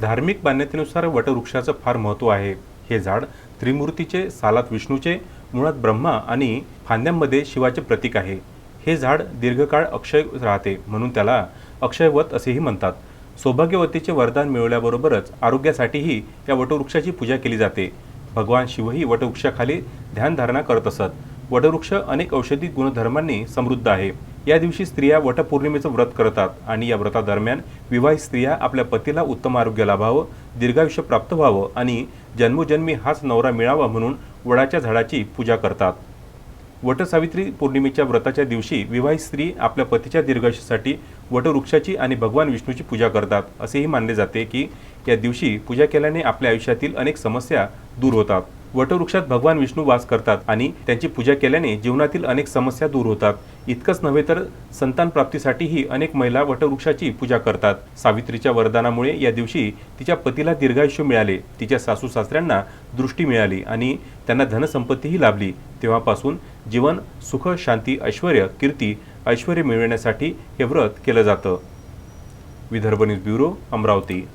धार्मिक मान्यतेनुसार वटवृक्षाचं फार महत्त्व आहे. हे झाड त्रिमूर्तीचे सालात विष्णूचे मुळात ब्रह्मा आणि फांद्यांमध्ये शिवाचे प्रतीक आहे. हे झाड दीर्घकाळ अक्षय राहते म्हणून त्याला अक्षयवत असेही म्हणतात. सौभाग्यवतीचे वरदान मिळवल्याबरोबरच आरोग्यासाठीही या वटवृक्षाची पूजा केली जाते. भगवान शिवही वटवृक्षाखाली ध्यानधारणा करत असत. वटवृक्ष अनेक औषधी गुणधर्मांनी समृद्ध आहे. या दिवशी स्त्रिया वटपौर्णिमेचं व्रत करतात आणि या व्रतादरम्यान विवाहित स्त्रिया आपल्या पतीला उत्तम आरोग्य लाभावं दीर्घायुष्य प्राप्त व्हावं आणि जन्मोजन्मी हाच नवरा मिळावा म्हणून वडाच्या झाडाची पूजा करतात. वटसावित्री पौर्णिमेच्या व्रताच्या दिवशी विवाहित स्त्री आपल्या पतीच्या दीर्घायुष्यासाठी वटवृक्षाची आणि भगवान विष्णूची पूजा करतात. असेही मानले जाते की या दिवशी पूजा केल्याने आपल्या आयुष्यातील अनेक समस्या दूर होतात. वटवृक्षात भगवान विष्णू वास करतात आणि त्यांची पूजा केल्याने जीवनातील अनेक समस्या दूर होतात. इतकंच नव्हे तर संतान प्राप्तीसाठीही अनेक महिला वटवृक्षाची पूजा करतात. सावित्रीच्या वरदानामुळे या दिवशी तिच्या पतीला दीर्घायुष्य मिळाले. तिच्या सासू सासऱ्यांना दृष्टी मिळाली आणि त्यांना धनसंपत्तीही लाभली. तेव्हापासून जीवन सुख शांती ऐश्वर कीर्ती ऐश्वर मिळविण्यासाठी हे व्रत केलं जातं. Vidarbha news bureau Amravati.